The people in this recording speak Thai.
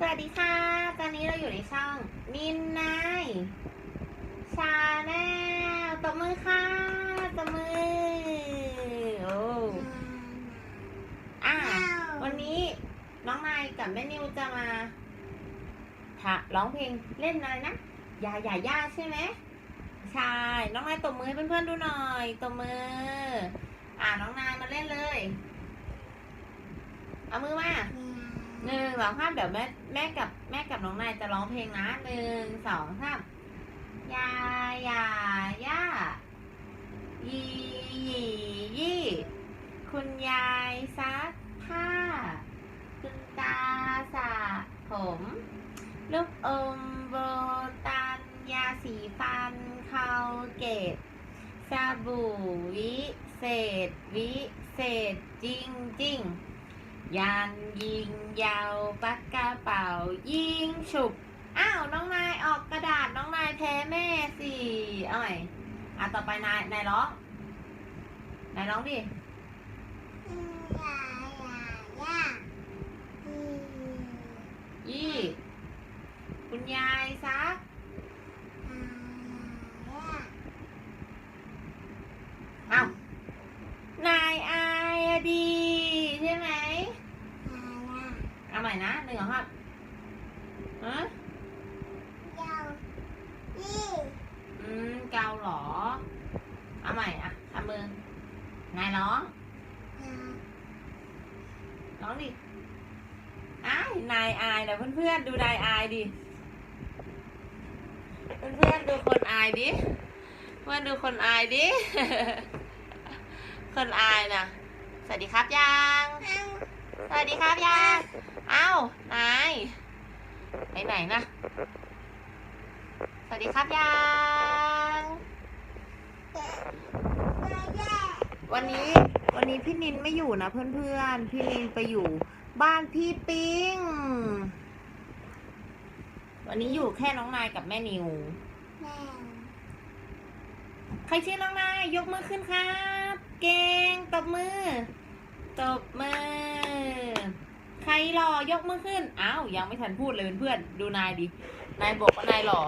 สวัสดีค่ะ ตอนนี้เราอยู่ในช่องนินนายชาแนลตบมือค่ะตบมือ โอ้อะวันนี้น้องนายกับแม่นิวจะมาถะร้องเพลงเล่นอะไรนะยาย่าย่าใช่ไหมใช่ น้องนายตบมือให้เพื่อนๆดูหน่อยตบมือ อะน้องนายมาเล่นเลย เอามือมา หนึ่งสองสามเดี๋ยวแม่แม่กับแม่กับน้องนายจะร้องเพลงนะหนึ่งสองสามยายาย่ายียียี่คุณยายซักผ้า คุณตาสระผม ลูกอมโบตัน ยาสีฟันเขาเก็บสบู่วิเศษ วิเศษ จริงจริง ยันยิงยาวปากกระเป๋า ยิงฉุบ อ้าว น้องนายออกกระดาษน้องนายแพ้แม่สิเอาใหม่อะต่อไปนายนายร้องนายร้องดิยี่คุณยายซัก อ้าว นายอายอะดี ใช่ไหม เอาใหม่นะหนึ่งสองสามฮะอืมเกาเหรอ เอาใหม่อะทำมือนายร้องร้องดิอ้ายนายอายนะเพื่อนๆดูนายอายดิ เพื่อนๆดูคนอายดิ เพื่อนดูคนอายดิ คนอายนะสวัสดีครับยัง สวัสดีครับยังเอ้านายไปไหนนะ สวัสดีครับยังวันนี้วันนี้พี่นินไม่อยู่นะเพื่อนๆ พี่นินไปอยู่บ้านพี่ปิง วันนี้อยู่แค่น้องนายกับแม่นิว ใครชื่อน้องนายยกมือขึ้นครับ เก่งตบมือ ตบมือ รหล่อยกมือขึ้น อ้าว ยังไม่ทันพูดเลยเพื่อน ดูนายดิ นายบอกว่านายหล่อ